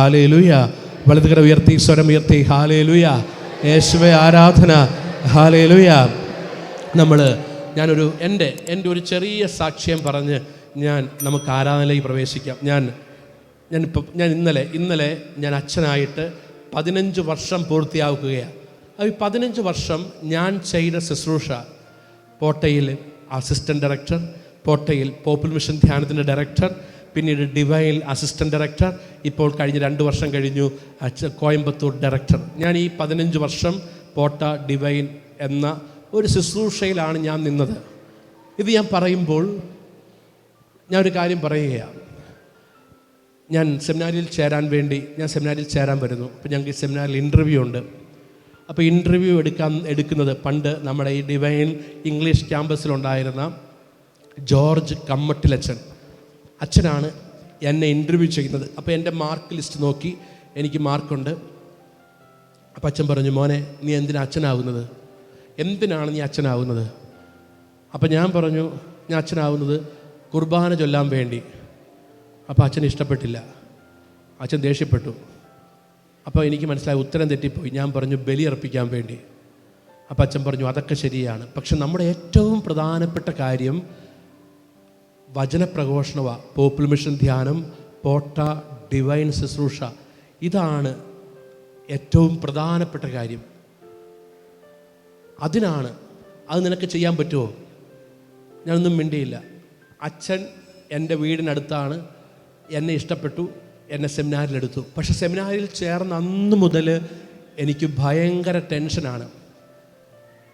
ഹാലേ ലുയ ഉയർത്തി സ്വരം ഉയർത്തി ഹാലേ ലുയ ആരാധന. ഹാലേ ലുയ നമ്മൾ ഞാനൊരു എന്റെ എന്റെ ഒരു ചെറിയ സാക്ഷ്യം പറഞ്ഞ് ഞാൻ നമുക്ക് ആരാധനയിലേക്ക് പ്രവേശിക്കാം. ഞാൻ ഞാൻ ഇപ്പം ഞാൻ ഇന്നലെ ഇന്നലെ ഞാൻ അച്ഛനായിട്ട് പതിനഞ്ച് വർഷം പൂർത്തിയാക്കുകയാണ് അപ്പോൾ ഈ പതിനഞ്ച് വർഷം ഞാൻ ചെയ്ത ശുശ്രൂഷ പോട്ടയിൽ അസിസ്റ്റന്റ് ഡയറക്ടർ പോട്ടയിൽ പോപ്പുലർ മിഷൻ ധ്യാനത്തിന്റെ ഡയറക്ടർ പിന്നീട് ഡിവൈൻ അസിസ്റ്റന്റ് ഡയറക്ടർ ഇപ്പോൾ കഴിഞ്ഞ രണ്ട് വർഷം കഴിഞ്ഞു കോയമ്പത്തൂർ ഡയറക്ടർ. ഞാൻ ഈ പതിനഞ്ച് വർഷം പോട്ട ഡിവൈൻ എന്ന ഒരു ശുശ്രൂഷയിലാണ് ഞാൻ നിന്നത്. ഇത് ഞാൻ പറയുമ്പോൾ ഞാൻ ഒരു കാര്യം പറയുകയാണ്. ഞാൻ സെമിനാരിയിൽ ചേരാൻ വേണ്ടി ഞാൻ സെമിനാരിയിൽ ചേരാൻ വരുന്നു. അപ്പോൾ ഞങ്ങൾക്ക് സെമിനാറിൽ ഇന്റർവ്യൂ ഉണ്ട്. അപ്പോൾ ഇന്റർവ്യൂ എടുക്കാൻ എടുക്കുന്നത് പണ്ട് നമ്മുടെ ഈ ഡിവൈൻ ഇംഗ്ലീഷ് ക്യാമ്പസിലുണ്ടായിരുന്ന ജോർജ് കമ്മട്ടിലച്ഛൻ അച്ഛനാണ് എന്നെ ഇന്റർവ്യൂ ചെയ്യുന്നത്. അപ്പോൾ എന്റെ മാർക്ക് ലിസ്റ്റ് നോക്കി എനിക്ക് മാർക്കുണ്ട് അപ്പം അച്ഛൻ പറഞ്ഞു മോനെ നീ എന്തിനാ അച്ഛനാവുന്നത്? എന്തിനാണ് നീ അച്ഛനാവുന്നത്? അപ്പം ഞാൻ പറഞ്ഞു ഞാൻ അച്ഛനാവുന്നത് കുർബാന ചൊല്ലാൻ വേണ്ടി. അപ്പോൾ അച്ഛൻ ഇഷ്ടപ്പെട്ടില്ല. അച്ഛൻ ദേഷ്യപ്പെട്ടു. അപ്പോൾ എനിക്ക് മനസ്സിലായി ഉത്തരം തെറ്റിപ്പോയി. ഞാൻ പറഞ്ഞു ബലിയർപ്പിക്കാൻ വേണ്ടി. അപ്പം അച്ഛൻ പറഞ്ഞു അതൊക്കെ ശരിയാണ്. പക്ഷെ നമ്മുടെ ഏറ്റവും പ്രധാനപ്പെട്ട കാര്യം വചനപ്രഘോഷണവ. പോപ്പുലർ മിഷൻ ധ്യാനം പോട്ട ഡിവൈൻ ശുശ്രൂഷ. ഇതാണ് ഏറ്റവും പ്രധാനപ്പെട്ട കാര്യം. അതിനാണ് അത് നിനക്ക് ചെയ്യാൻ പറ്റുമോ ഞാനൊന്നും മിണ്ടിയില്ല. അച്ഛൻ എന്റെ വീടിനടുത്താണ്. എന്നെ ഇഷ്ടപ്പെട്ടു. എന്നെ സെമിനാറിലെടുത്തു പക്ഷെ സെമിനാറിൽ ചേർന്ന അന്ന് മുതൽ എനിക്ക് ഭയങ്കര ടെൻഷനാണ്.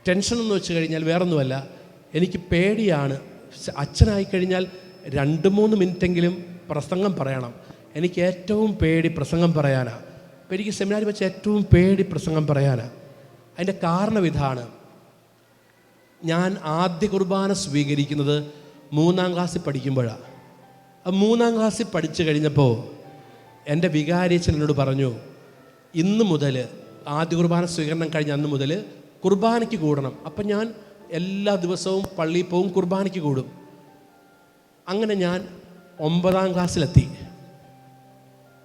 ടെൻഷൻ എന്ന് വെച്ച് കഴിഞ്ഞാൽ വേറൊന്നുമല്ല. എനിക്ക് പേടിയാണ് അച്ഛനായി കഴിഞ്ഞാൽ രണ്ട് മൂന്ന് മിനിറ്റെങ്കിലും പ്രസംഗം പറയണം. എനിക്ക് ഏറ്റവും പേടി പ്രസംഗം പറയാനാണ് അപ്പോൾ എനിക്ക് സെമിനാറിൽ വെച്ച് ഏറ്റവും പേടി പ്രസംഗം പറയാനാണ് അതിന്റെ കാരണം ഇതാണ്. ഞാൻ ആദ്യ കുർബാന സ്വീകരിക്കുന്നത് മൂന്നാം ക്ലാസ്സിൽ പഠിക്കുമ്പോഴാണ് മൂന്നാം ക്ലാസ്സിൽ പഠിച്ചു കഴിഞ്ഞപ്പോൾ എന്റെ വികാരിയച്ഛൻ എന്നോട് പറഞ്ഞു ഇന്ന് മുതൽ ആദ്യ കുർബാന സ്വീകരണം കഴിഞ്ഞ അന്ന് മുതൽ കുർബാനയ്ക്ക് കൂടണം. അപ്പം ഞാൻ എല്ലാ ദിവസവും പള്ളിയിൽ പോവും കുർബാനയ്ക്ക് കൂടും. അങ്ങനെ ഞാൻ ഒമ്പതാം ക്ലാസ്സിലെത്തി.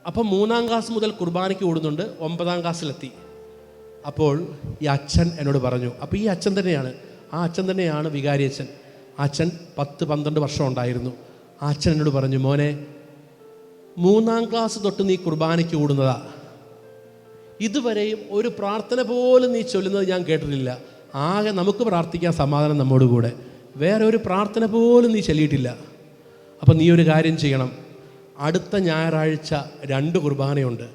അപ്പം മൂന്നാം ക്ലാസ് മുതൽ കുർബാനയ്ക്ക് കൂടുന്നുണ്ട് ഒമ്പതാം ക്ലാസ്സിലെത്തി. അപ്പോൾ ഈ അച്ഛൻ എന്നോട് പറഞ്ഞു അപ്പോൾ ഈ അച്ഛൻ തന്നെയാണ്. ആ അച്ഛൻ തന്നെയാണ് വികാരി അച്ഛൻ. അച്ഛൻ പത്ത് പന്ത്രണ്ട് വർഷം ഉണ്ടായിരുന്നു. ആ അച്ഛൻ എന്നോട് പറഞ്ഞു മോനെ മൂന്നാം ക്ലാസ് തൊട്ട് നീ കുർബാനയ്ക്ക് കൂടുന്നതാ. ഇതുവരെയും ഒരു പ്രാർത്ഥന പോലും നീ ചൊല്ലുന്നത് ഞാൻ കേട്ടിട്ടില്ല. ആകെ നമുക്ക് പ്രാർത്ഥിക്കാൻ സമാധാനം നമ്മോട് കൂടെ. വേറെ ഒരു പ്രാർത്ഥന പോലും നീ ചൊല്ലിയിട്ടില്ല. അപ്പം നീ ഒരു കാര്യം ചെയ്യണം. അടുത്ത ഞായറാഴ്ച രണ്ട് കുർബാനയുണ്ട്.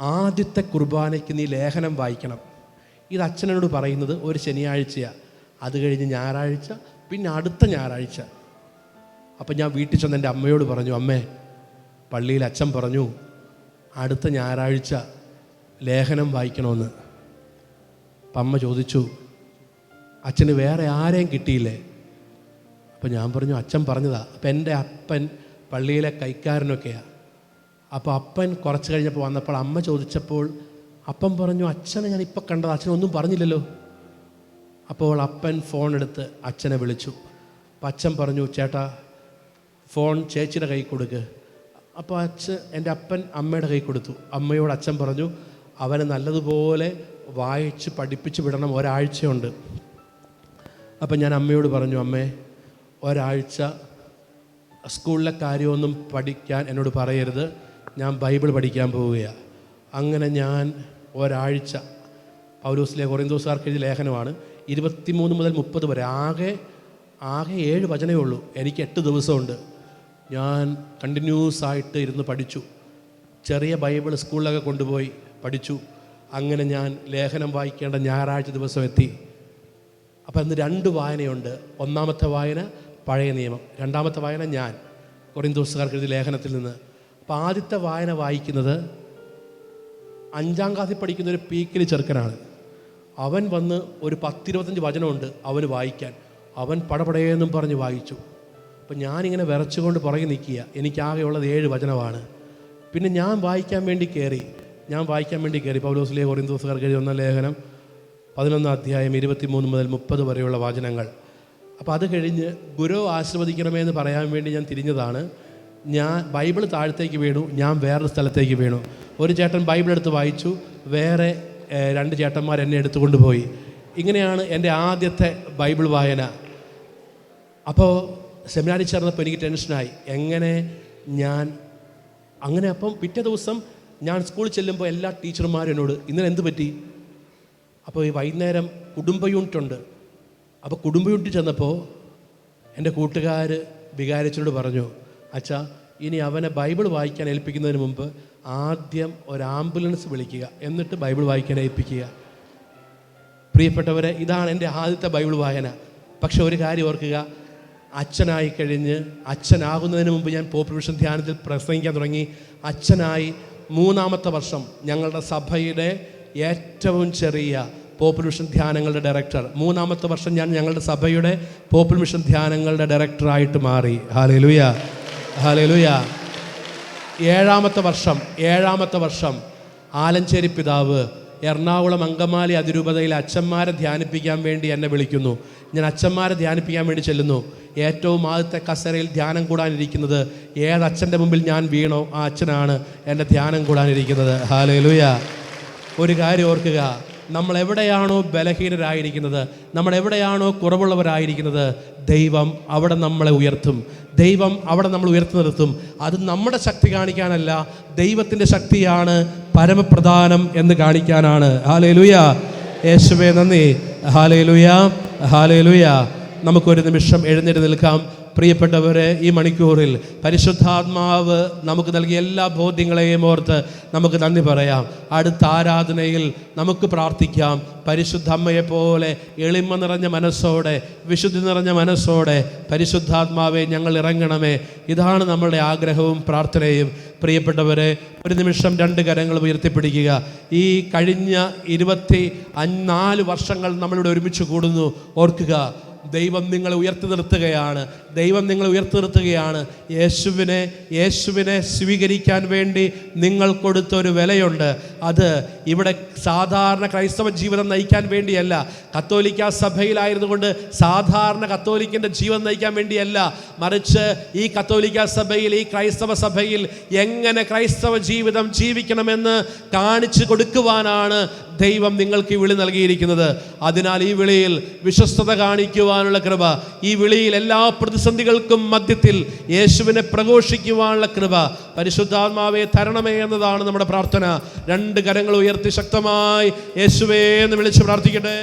ആദ്യത്തെ കുർബാനയ്ക്ക് നീ ലേഖനം വായിക്കണം. ഇത് അച്ഛനോട് പറയുന്നത് ഒരു ശനിയാഴ്ചയാണ് അത് കഴിഞ്ഞ് ഞായറാഴ്ച പിന്നെ അടുത്ത ഞായറാഴ്ച. അപ്പം ഞാൻ വീട്ടിൽ ചെന്ന് എന്റെ അമ്മയോട് പറഞ്ഞു അമ്മേ പള്ളിയിൽ അച്ഛൻ പറഞ്ഞു അടുത്ത ഞായറാഴ്ച ലേഖനം വായിക്കണമെന്ന്. അപ്പം അമ്മ ചോദിച്ചു അച്ഛന് വേറെ ആരെയും കിട്ടിയില്ലേ? അപ്പം ഞാൻ പറഞ്ഞു അച്ഛൻ പറഞ്ഞതാ അപ്പം എന്റെ അപ്പൻ പള്ളിയിലെ കൈക്കാരനൊക്കെയാണ് അപ്പോൾ അപ്പൻ കുറച്ച് കഴിഞ്ഞപ്പോൾ വന്നപ്പോൾ അമ്മ ചോദിച്ചപ്പോൾ അപ്പൻ പറഞ്ഞു അച്ഛനെ ഞാൻ ഇപ്പം കണ്ടത് അച്ഛനൊന്നും പറഞ്ഞില്ലല്ലോ. അപ്പോൾ അപ്പൻ ഫോൺ എടുത്ത് അച്ഛനെ വിളിച്ചു. അപ്പം അച്ഛൻ പറഞ്ഞു ചേട്ടാ ഫോൺ ചേച്ചിയുടെ കൈ കൊടുക്ക്. അപ്പോൾ അച്ഛൻ എന്റെ അപ്പൻ അമ്മയുടെ കൈ കൊടുത്തു. അമ്മയോട് അച്ഛൻ പറഞ്ഞു അവനെ നല്ലതുപോലെ വായിച്ച് പഠിപ്പിച്ച് വിടണം ഒരാഴ്ചയുണ്ട്. അപ്പം ഞാൻ അമ്മയോട് പറഞ്ഞു അമ്മേ ഒരാഴ്ച സ്കൂളിലെ കാര്യമൊന്നും പഠിക്കാൻ എന്നോട് പറയരുത്. ഞാൻ ബൈബിൾ പഠിക്കാൻ പോവുകയാണ് അങ്ങനെ ഞാൻ ഒരാഴ്ച പൗലൂസിലെ കൊറിന്തോസുകാർക്ക് എഴുതിയ ലേഖനമാണ് ഇരുപത്തിമൂന്ന് മുതൽ മുപ്പത് വരെ. ആകെ ആകെ ഏഴ് വചനമേ ഉള്ളൂ. എനിക്ക് എട്ട് ദിവസമുണ്ട്. ഞാൻ കണ്ടിന്യൂസ് ആയിട്ട് ഇരുന്ന് പഠിച്ചു. ചെറിയ ബൈബിൾ സ്കൂളിലൊക്കെ കൊണ്ടുപോയി പഠിച്ചു. അങ്ങനെ ഞാൻ ലേഖനം വായിക്കേണ്ട ഞായറാഴ്ച ദിവസം എത്തി അപ്പം ഇന്ന് രണ്ട് വായനയുണ്ട്. ഒന്നാമത്തെ വായന പഴയ നിയമം രണ്ടാമത്തെ വായന ഞാൻ. കൊറിന്തോസുകാർക്ക് എഴുതിയ ലേഖനത്തിൽ നിന്ന്. അപ്പം ആദ്യത്തെ വായന വായിക്കുന്നത് അഞ്ചാം ക്ലാസ്സിൽ പഠിക്കുന്ന ഒരു പീക്കിൽ ചെറുക്കനാണ്. അവൻ വന്ന് ഒരു പത്തിരുപത്തഞ്ച് വചനമുണ്ട് അവന് വായിക്കാൻ. അവൻ പടപടയെന്നും പറഞ്ഞ് വായിച്ചു. അപ്പം ഞാനിങ്ങനെ വിറച്ചുകൊണ്ട് പുറകെ നിൽക്കുക. എനിക്കാകെയുള്ളത് ഏഴ് വചനമാണ്. പിന്നെ ഞാൻ വായിക്കാൻ വേണ്ടി കയറി. ഞാൻ വായിക്കാൻ വേണ്ടി കയറി. പൗലോസിലെ കൊറിന്തോസുകാർക്ക് എഴുതുന്ന ലേഖനം പതിനൊന്നാം അധ്യായം ഇരുപത്തിമൂന്ന് മുതൽ മുപ്പത് വരെയുള്ള വാചനങ്ങൾ. അപ്പോൾ അത് കഴിഞ്ഞ് ഗുരു ആശീർവദിക്കണമേ എന്ന് പറയാൻ വേണ്ടി ഞാൻ തിരിഞ്ഞതാണ്. ഞാൻ ബൈബിൾ താഴത്തേക്ക് വീണു ഞാൻ വേറൊരു സ്ഥലത്തേക്ക് വീണു. ഒരു ചേട്ടൻ ബൈബിൾ എടുത്ത് വായിച്ചു വേറെ രണ്ട് ചേട്ടന്മാർ എന്നെ എടുത്തുകൊണ്ട് പോയി. ഇങ്ങനെയാണ് എന്റെ ആദ്യത്തെ ബൈബിൾ വായന. അപ്പോൾ സെമിനാരി ചേർന്നപ്പോൾ എനിക്ക് ടെൻഷനായി. എങ്ങനെ ഞാൻ അങ്ങനെ അപ്പം പിറ്റേ ദിവസം ഞാൻ സ്കൂളിൽ ചെല്ലുമ്പോൾ എല്ലാ ടീച്ചർമാരും എന്നോട് ഇന്നലെ എന്ത് പറ്റി? അപ്പോൾ ഈ വൈകുന്നേരം കുടുംബ യൂണിറ്റ് ഉണ്ട്. അപ്പോൾ കുടുംബ യൂണിറ്റ് ചെന്നപ്പോൾ എന്റെ കൂട്ടുകാർ വികാരിച്ചോട് പറഞ്ഞു അച്ഛാ ഇനി അവനെ ബൈബിൾ വായിക്കാൻ ഏൽപ്പിക്കുന്നതിന് മുമ്പ് ആദ്യം ഒരു ആംബുലൻസ് വിളിക്കുക. എന്നിട്ട് ബൈബിൾ വായിക്കാൻ ഏൽപ്പിക്കുക. പ്രിയപ്പെട്ടവരെ ഇതാണ് എന്റെ ആദ്യത്തെ ബൈബിൾ വായന. പക്ഷെ ഒരു കാര്യം ഓർക്കുക അച്ഛനായി കഴിഞ്ഞ് അച്ഛനാകുന്നതിന് മുമ്പ് ഞാൻ പോപ്പുലേഷൻ ധ്യാനത്തിൽ പ്രസംഗിക്കാൻ തുടങ്ങി. അച്ഛനായി മൂന്നാമത്തെ വർഷം ഞങ്ങളുടെ സഭയുടെ ഏറ്റവും ചെറിയ പോപ്പുൽ മിഷൻ ധ്യാനങ്ങളുടെ ഡയറക്ടർ മൂന്നാമത്തെ വർഷം ഞാൻ ഞങ്ങളുടെ സഭയുടെ പോപ്പുൽ മിഷൻ ധ്യാനങ്ങളുടെ ഡയറക്ടറായിട്ട് മാറി. ഹാലലുയ ഹാലലുയ ഏഴാമത്തെ വർഷം ഏഴാമത്തെ വർഷം ആലഞ്ചേരി പിതാവ് എറണാകുളം അങ്കമാലി അതിരൂപതയിൽ അച്ഛന്മാരെ ധ്യാനിപ്പിക്കാൻ വേണ്ടി എന്നെ വിളിക്കുന്നു. ഞാൻ അച്ഛന്മാരെ ധ്യാനിപ്പിക്കാൻ വേണ്ടി ചെല്ലുന്നു. ഏറ്റവും ആദ്യത്തെ കസരയിൽ ധ്യാനം കൂടാനിരിക്കുന്നത് ഏത് അച്ഛന്റെ മുമ്പിൽ ഞാൻ വീണോ. ആ അച്ഛനാണ് എന്റെ ധ്യാനം കൂടാനിരിക്കുന്നത്. ഹാലലുയ ഒരു കാര്യം ഓർക്കുക. നമ്മൾ എവിടെയാണോ ബലഹീനരായിരിക്കുന്നത് നമ്മൾ എവിടെയാണോ കുറവുള്ളവരായിരിക്കുന്നത് ദൈവം അവിടെ നമ്മളെ ഉയർത്തും. ദൈവം അവിടെ നമ്മൾ ഉയർത്തി നിർത്തും. അത് നമ്മുടെ ശക്തി കാണിക്കാനല്ല ദൈവത്തിന്റെ ശക്തിയാണ് പരമപ്രധാനം എന്ന് കാണിക്കാനാണ്. ഹാലേ ലുയ യേശുവേ നന്ദി. ഹാലേ ലുയ ഹാലേ ലുയ നമുക്കൊരു നിമിഷം എഴുന്നേറ്റ് നിൽക്കാം. പ്രിയപ്പെട്ടവരെ ഈ മണിക്കൂറിൽ പരിശുദ്ധാത്മാവ് നമുക്ക് നൽകിയ എല്ലാ ബോധ്യങ്ങളെയും ഓർത്ത് നമുക്ക് നന്ദി പറയാം. അടുത്ത ആരാധനയിൽ നമുക്ക് പ്രാർത്ഥിക്കാം. പരിശുദ്ധ അമ്മയെ പോലെ എളിമ നിറഞ്ഞ മനസ്സോടെ വിശുദ്ധി നിറഞ്ഞ മനസ്സോടെ പരിശുദ്ധാത്മാവെ ഞങ്ങൾ ഇറങ്ങണമേ. ഇതാണ് നമ്മളുടെ ആഗ്രഹവും പ്രാർത്ഥനയും. പ്രിയപ്പെട്ടവരെ ഒരു നിമിഷം രണ്ട് കരങ്ങൾ ഉയർത്തിപ്പിടിക്കുക. ഈ കഴിഞ്ഞ ഇരുപത്തി നാല് വർഷങ്ങൾ നമ്മളിവിടെ ഒരുമിച്ച് കൂടുന്നു. ഓർക്കുക ദൈവം നിങ്ങളെ ഉയർത്തി നിർത്തുകയാണ്. ദൈവം നിങ്ങളെ ഉയർത്തി നിർത്തുകയാണ് യേശുവിനെ യേശുവിനെ സ്വീകരിക്കാൻ വേണ്ടി നിങ്ങൾ കൊടുത്ത ഒരു വിലയുണ്ട്. അത് ഇവിടെ സാധാരണ ക്രൈസ്തവ ജീവിതം നയിക്കാൻ വേണ്ടിയല്ല. കത്തോലിക്ക സഭയിലായിരുന്നു കൊണ്ട് സാധാരണ കത്തോലിക്കന്റെ ജീവിതം നയിക്കാൻ വേണ്ടിയല്ല. മറിച്ച് ഈ കത്തോലിക്ക സഭയിൽ ഈ ക്രൈസ്തവ സഭയിൽ എങ്ങനെ ക്രൈസ്തവ ജീവിതം ജീവിക്കണമെന്ന് കാണിച്ചു കൊടുക്കുവാനാണ് ദൈവം നിങ്ങൾക്ക് വിളി നൽകിയിരിക്കുന്നത്. അതിനാൽ ഈ വിളിയിൽ വിശ്വസ്തത കാണിക്കുവാനുള്ള കൃപ. ഈ വിളിയിൽ എല്ലാ പ്രതിസന്ധികൾക്കും മധ്യത്തിൽ യേശുവിനെ പ്രഘോഷിക്കുവാനുള്ള കൃപ പരിശുദ്ധാത്മാവെ തരണമേ എന്നതാണ് നമ്മുടെ പ്രാർത്ഥന. രണ്ട് കരങ്ങൾ ഉയർത്തി ശക്തമായി യേശുവേ എന്ന് വിളിച്ച് പ്രാർത്ഥിക്കട്ടെ.